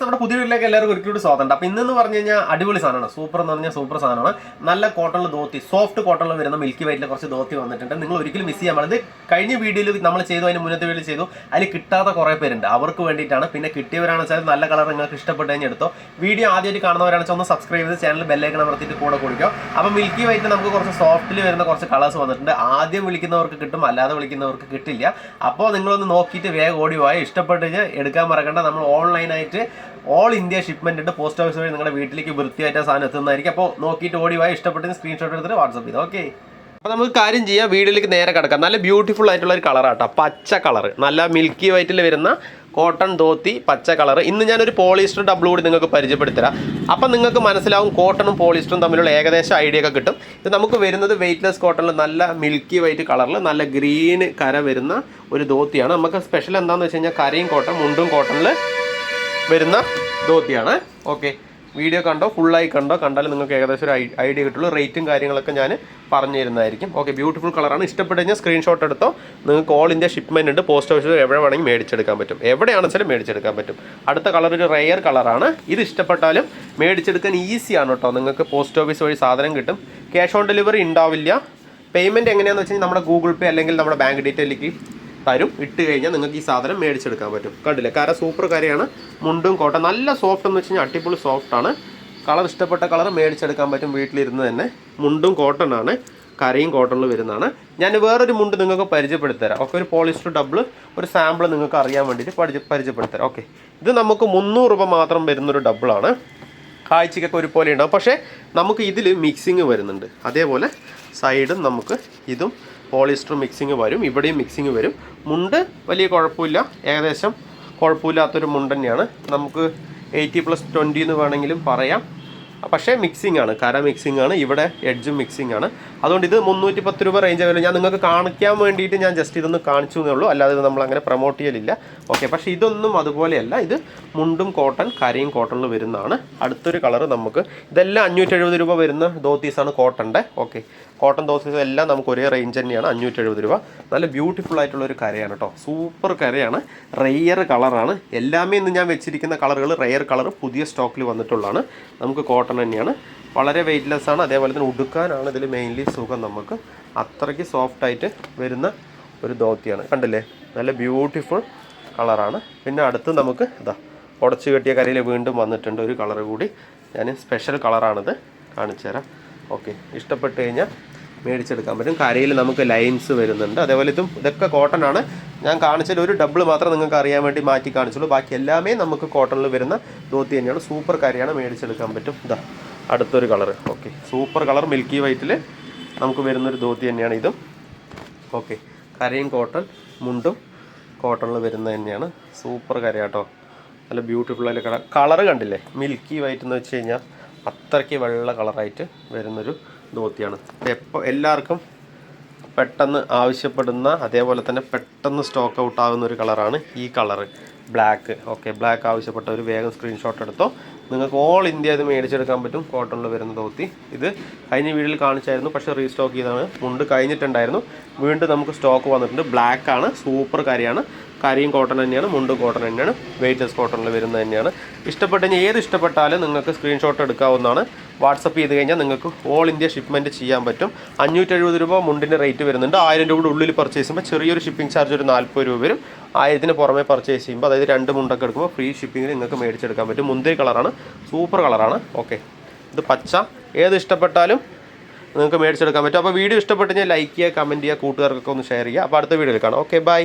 Guys നമ്മുടെ പുതിയ വീട്ടിലേക്ക് എല്ലാവർക്കും ഒരിക്കലും സ്വാഗതം അപ്പോൾ ഇന്നെന്ന് പറഞ്ഞു കഴിഞ്ഞാൽ അടിപൊളി സാധനമാണ്. സൂപ്പർ എന്ന് പറഞ്ഞാൽ സൂപ്പർ സാധനമാണ്. നല്ല കോട്ടണിൽ ധോത്തി സോഫ്റ്റ് കോട്ടണിൽ വരുന്ന മിൽക്കി വൈറ്റിൽ കുറച്ച് ധോത്തി വന്നിട്ടുണ്ട്. നിങ്ങൾ ഒരിക്കലും മിസ് ചെയ്യാൻ പാടില്ല. കഴിഞ്ഞ വീഡിയോയിൽ നമ്മൾ ചെയ്തു അതിന് മുന്നത്തെ വീഡിയോ ചെയ്തു. അതിൽ കിട്ടാത്ത കുറേ പേരുണ്ട്. അവർക്ക് വേണ്ടിയിട്ടാണ്. പിന്നെ കിട്ടിയവരാണെന്ന് വെച്ചാൽ നല്ല കളർ നിങ്ങൾക്ക് ഇഷ്ടപ്പെട്ട് കഴിഞ്ഞ് എടുത്തോ. വീഡിയോ ആദ്യമായിട്ട് കാണുന്നവരാണെന്ന് വെച്ചാൽ ഒന്ന് സബ്സ്ക്രൈബ് ചെയ്ത് ചാനൽ ബെല്ലൈക്കൺ അമർത്തിയിട്ട് കൂടെ കുടിക്കും അപ്പോൾ മിൽക്കി വൈറ്റിൽ നമുക്ക് കുറച്ച് സോഫ്റ്റിൽ വരുന്ന കുറച്ച് കളേഴ്സ് വന്നിട്ടുണ്ട്. ആദ്യം വിളിക്കുന്നവർക്ക് കിട്ടും അല്ലാതെ വിളിക്കുന്നവർക്ക് കിട്ടില്ല. അപ്പോൾ നിങ്ങളൊന്ന് നോക്കിയിട്ട് വേഗം ഓടി പോയി ഇഷ്ടപ്പെട്ട് കഴിഞ്ഞാൽ എടുക്കാൻ മറക്കണ്ട. നമ്മൾ ഓൺലൈനായിട്ട് ഓൾ ഇന്ത്യ ഷിപ്മെന്റ് ഉണ്ട് പോസ്റ്റ് ഓഫീസ് വഴി നിങ്ങളുടെ വീട്ടിലേക്ക് വൃത്തിയായിട്ട് സാധനം എത്തുന്നതായിരിക്കും. അപ്പോൾ നോക്കിയിട്ട് ഓടി പോയി ഇഷ്ടപ്പെട്ടെങ്കിൽ സ്ക്രീൻഷോട്ട് എടുത്തിട്ട് വാട്സപ്പ് ചെയ്തു ഓക്കെ അപ്പോൾ നമുക്ക് കാര്യം ചെയ്യാം വീടിലേക്ക് നേരെ കിടക്കാം. നല്ല ബ്യൂട്ടിഫുൾ ആയിട്ടുള്ള ഒരു കളറാട്ടോ പച്ച കളർ നല്ല മിൽക്കി വൈറ്റിൽ വരുന്ന കോട്ടൺ ധോത്തി പച്ച കളർ ഇന്ന് ഞാനൊരു പോളിസ്റ്റർ ഡബിൾ കൂടി നിങ്ങൾക്ക് പരിചയപ്പെടുത്തരാം. അപ്പം നിങ്ങൾക്ക് മനസ്സിലാവും കോട്ടണും പോളിസ്റ്ററും തമ്മിലുള്ള ഏകദേശം ഐഡിയ ഒക്കെ കിട്ടും. ഇത് നമുക്ക് വരുന്നത് വെയ്റ്റ്ലെസ് കോട്ടണിൽ നല്ല മിൽക്കി വൈറ്റ് കളറിൽ നല്ല ഗ്രീൻ കര വരുന്ന ഒരു ധോത്തിയാണ്. നമുക്ക് സ്പെഷ്യൽ എന്താണെന്ന് വെച്ച് കഴിഞ്ഞാൽ കരയും കോട്ടൺ മുണ്ടും കോട്ടണിൽ വരുന്ന ധോത്തിയാണ് ഓക്കെ വീഡിയോ കണ്ടോ ഫുള്ളായി കണ്ടോ കണ്ടാലും നിങ്ങൾക്ക് ഏകദേശം ഒരു ഐഡിയ കിട്ടുള്ളൂ. റേറ്റും കാര്യങ്ങളൊക്കെ ഞാൻ പറഞ്ഞു തരുന്നതായിരിക്കും ഓക്കെ ബ്യൂട്ടിഫുൾ കളറാണ് ഇഷ്ടപ്പെട്ട് കഴിഞ്ഞാൽ സ്ക്രീൻഷോട്ട് എടുത്തോ. നിങ്ങൾക്ക് ഓൾ ഇന്ത്യ ഷിപ്മെന്റ് ഉണ്ട്. പോസ്റ്റ് ഓഫീസിൽ എവിടെ വേണമെങ്കിൽ മേടിച്ചെടുക്കാൻ പറ്റും. എവിടെയാണെന്നു വെച്ചാലും മേടിച്ചെടുക്കാൻ പറ്റും. അടുത്ത കളർ ഒരു റെയർ കളറാണ് ഇത് ഇഷ്ടപ്പെട്ടാലും മേടിച്ചെടുക്കാൻ ഈസിയാണ് കേട്ടോ. നിങ്ങൾക്ക് പോസ്റ്റ് ഓഫീസ് വഴി സാധനം കിട്ടും. ക്യാഷ് ഓൺ ഡെലിവറി ഉണ്ടാവില്ല. പേയ്മെന്റ് എങ്ങനെയാണെന്ന് വെച്ച് കഴിഞ്ഞാൽ നമ്മുടെ ഗൂഗിൾ പേ അല്ലെങ്കിൽ നമ്മുടെ ബാങ്ക് ഡീറ്റെയിലേക്ക് തരും. ഇട്ട് കഴിഞ്ഞാൽ നിങ്ങൾക്ക് ഈ സാധനം മേടിച്ചെടുക്കാൻ പറ്റും. കണ്ടില്ലേ? കര സൂപ്പർ കരയാണ്. മുണ്ടും കോട്ട നല്ല സോഫ്റ്റ് എന്ന് വെച്ച് കഴിഞ്ഞാൽ അടിപൊളി സോഫ്റ്റ് ആണ്. കളർ ഇഷ്ടപ്പെട്ട കളർ മേടിച്ചെടുക്കാൻ പറ്റും വീട്ടിലിരുന്ന് തന്നെ. മുണ്ടും കോട്ടൺ ആണ്. കരയും കോട്ടണിൽ വരുന്നതാണ്. ഞാൻ വേറൊരു മുണ്ട് നിങ്ങൾക്ക് പരിചയപ്പെടുത്തരാം. ഓക്കെ ഒരു പോളിസ്റ്റർ ഡബിൾ ഒരു സാമ്പിൾ നിങ്ങൾക്ക് അറിയാൻ വേണ്ടിയിട്ട് പരിചയ പരിചയപ്പെടുത്തരാം. ഓക്കെ ഇത് നമുക്ക് മുന്നൂറ് രൂപ മാത്രം വരുന്നൊരു ഡബിളാണ് കാഴ്ചക്കൊക്കെ ഒരുപോലെ ഉണ്ടാവും. പക്ഷേ നമുക്ക് ഇതിൽ മിക്സിങ് വരുന്നുണ്ട്. അതേപോലെ സൈഡും നമുക്ക് ഇതും പോളിസ്റ്റർ മിക്സിങ് വരും ഇവിടെയും മിക്സിങ് വരും. മുണ്ട് വലിയ കുഴപ്പമില്ല. ഏകദേശം കുഴപ്പമില്ലാത്തൊരു മുണ്ട് തന്നെയാണ്. നമുക്ക് എയ്റ്റി പ്ലസ് ട്വന്റി എന്ന് വേണമെങ്കിലും പറയാം. പക്ഷേ മിക്സിംഗ് ആണ് കര മിക്സിംഗ് ആണ് ഇവിടെ എഡ്ജും മിക്സിംഗ് ആണ്. അതുകൊണ്ട് ഇത് മുന്നൂറ്റി പത്ത് രൂപ റേഞ്ച് വരും ഞാൻ നിങ്ങൾക്ക് കാണിക്കാൻ വേണ്ടിയിട്ട് ഞാൻ ജസ്റ്റ് ഇതൊന്ന് കാണിച്ചു എന്നേ ഉള്ളൂ. അല്ലാതെ നമ്മൾ അങ്ങനെ പ്രൊമോട്ട് ചെയ്യലില്ല. ഓക്കെ പക്ഷേ ഇതൊന്നും അതുപോലെയല്ല. ഇത് മുണ്ടും കോട്ടൺ കരയും കോട്ടണിൽ വരുന്നതാണ്. അടുത്തൊരു കളർ നമുക്ക് ഇതെല്ലാം അഞ്ഞൂറ്റി എഴുപത് രൂപ വരുന്ന ധോത്തീസാണ് കോട്ടന്റെ ഓക്കെ കോട്ടൺ ദോസീസ് എല്ലാം നമുക്ക് ഒരേ റേഞ്ച് തന്നെയാണ് അഞ്ഞൂറ്റി എഴുപത് രൂപ. നല്ല ബ്യൂട്ടിഫുൾ ആയിട്ടുള്ള ഒരു കരയാണ് കേട്ടോ സൂപ്പർ കരയാണ്. റെയർ കളറാണ് എല്ലാമേ ഇന്ന് ഞാൻ വെച്ചിരിക്കുന്ന കളറുകൾ റെയർ കളർ പുതിയ സ്റ്റോക്കിൽ വന്നിട്ടുള്ളതാണ്. നമുക്ക് കോട്ടൺ തന്നെയാണ്. വളരെ വെയ്റ്റ്ലെസ് ആണ്. അതേപോലെ തന്നെ ഉടുക്കാനാണ് ഇതിൽ മെയിൻലി സുഖം നമുക്ക്. അത്രയ്ക്ക് സോഫ്റ്റ് ആയിട്ട് വരുന്ന ഒരു ധോത്തിയാണ്. കണ്ടില്ലേ? നല്ല ബ്യൂട്ടിഫുൾ കളറാണ് പിന്നെ അടുത്ത് നമുക്ക് ഇതാ ഉടച്ചു കെട്ടിയ കരയിൽ വീണ്ടും വന്നിട്ടുണ്ട് ഒരു കളർ കൂടി. ഞാൻ സ്പെഷ്യൽ കളറാണിത് കാണിച്ചു തരാം ഓക്കെ ഇഷ്ടപ്പെട്ട് കഴിഞ്ഞാൽ മേടിച്ചെടുക്കാൻ പറ്റും. കരയിൽ നമുക്ക് ലൈൻസ് വരുന്നുണ്ട്. അതേപോലെ ഇതും ഇതൊക്കെ കോട്ടൺ ആണ്. ഞാൻ കാണിച്ചതിൽ ഒരു ഡബിൾ മാത്രം നിങ്ങൾക്ക് അറിയാൻ വേണ്ടി മാറ്റി കാണിച്ചുള്ളൂ. ബാക്കി എല്ലാമേ നമുക്ക് കോട്ടണിൽ വരുന്ന ധോത്തി തന്നെയാണ്. സൂപ്പർ കരയാണ് മേടിച്ചെടുക്കാൻ പറ്റും. ഇതാ അടുത്തൊരു colour okay super colour milky വൈറ്റിൽ നമുക്ക് വരുന്നൊരു ധോത്തി തന്നെയാണ് ഇതും. ഓക്കെ കരയും കോട്ടൺ മുണ്ടും കോട്ടണിൽ വരുന്ന തന്നെയാണ്. സൂപ്പർ കരയാട്ടോ. നല്ല ബ്യൂട്ടിഫുൾ ആയിട്ട് കളർ കളറ് കണ്ടില്ലേ? മിൽക്കി വൈറ്റ് എന്ന് വെച്ച് കഴിഞ്ഞാൽ അത്രയ്ക്ക് വെള്ള കളറായിട്ട് വരുന്നൊരു ധോത്തിയാണ് എപ്പോൾ എല്ലാവർക്കും പെട്ടെന്ന് ആവശ്യപ്പെടുന്ന അതേപോലെ തന്നെ പെട്ടെന്ന് സ്റ്റോക്ക് ഔട്ട് ആകുന്ന ഒരു കളറാണ് ഈ കളറ് ബ്ലാക്ക് ഓക്കെ ബ്ലാക്ക് ആവശ്യപ്പെട്ട ഒരു വേഗം സ്ക്രീൻഷോട്ട് എടുത്തോ. നിങ്ങൾക്ക് ഓൾ ഇന്ത്യ ഇത് മേടിച്ചെടുക്കാൻ പറ്റും. കോട്ടണിൽ വരുന്ന ധോത്തി ഇത് കഴിഞ്ഞ വീഡിയോയിൽ കാണിച്ചായിരുന്നു പക്ഷേ റീസ്റ്റോക്ക് ചെയ്താണ് മുണ്ട് കഴിഞ്ഞിട്ടുണ്ടായിരുന്നു. വീണ്ടും നമുക്ക് സ്റ്റോക്ക് വന്നിട്ടുണ്ട്. ബ്ലാക്ക് ആണ്. സൂപ്പർ കാര്യമാണ്. കരിയും കോട്ടൺ തന്നെയാണ്. മുണ്ടും കോട്ടൺ തന്നെയാണ്. വെയ്റ്റ്ലെസ് കോട്ടണിൽ വരുന്നത് തന്നെയാണ്. ഇഷ്ടപ്പെട്ട് ഏത് ഇഷ്ടപ്പെട്ടാലും നിങ്ങൾക്ക് സ്ക്രീൻഷോട്ട് എടുക്കാവുന്നതാണ്. വാട്സപ്പ് ചെയ്ത് കഴിഞ്ഞാൽ നിങ്ങൾക്ക് ഓൾ ഇന്ത്യ ഷിപ്മെന്റ് ചെയ്യാൻ പറ്റും. അഞ്ഞൂറ്റി എഴുപത് രൂപ മുണ്ടിന്റെ റേറ്റ് വരുന്നുണ്ട്. ആയിരം രൂപയുടെ ഉള്ളിൽ പർച്ചേസ് ചെയ്യുമ്പോൾ ചെറിയൊരു ഷിപ്പിംഗ് ചാർജ് ഒരു നാൽപ്പത് രൂപ വരും. ആയിരത്തിന് പുറമേ പർച്ചേസ് ചെയ്യുമ്പോൾ അതായത് രണ്ട് മുണ്ടൊക്കെ എടുക്കുമ്പോൾ ഫ്രീ ഷിപ്പിംഗിൽ നിങ്ങൾക്ക് മേടിച്ചെടുക്കാൻ പറ്റും. മുന്തിരി കളറാണ് സൂപ്പർ കളറാണ് ഓക്കെ ഇത് പച്ച. ഏത് ഇഷ്ടപ്പെട്ടാലും നിങ്ങൾക്ക് മേടിച്ചെടുക്കാൻ പറ്റും. അപ്പോൾ വീഡിയോ ഇഷ്ടപ്പെട്ട് ഞാൻ ലൈക്ക് ചെയ്യുക കമന്റ് ചെയ്യുക കൂട്ടുകാർക്കൊക്കെ ഒന്ന് ഷെയർ ചെയ്യുക. അപ്പോൾ അടുത്ത വീഡിയോയിൽ കാണാം. Okay bye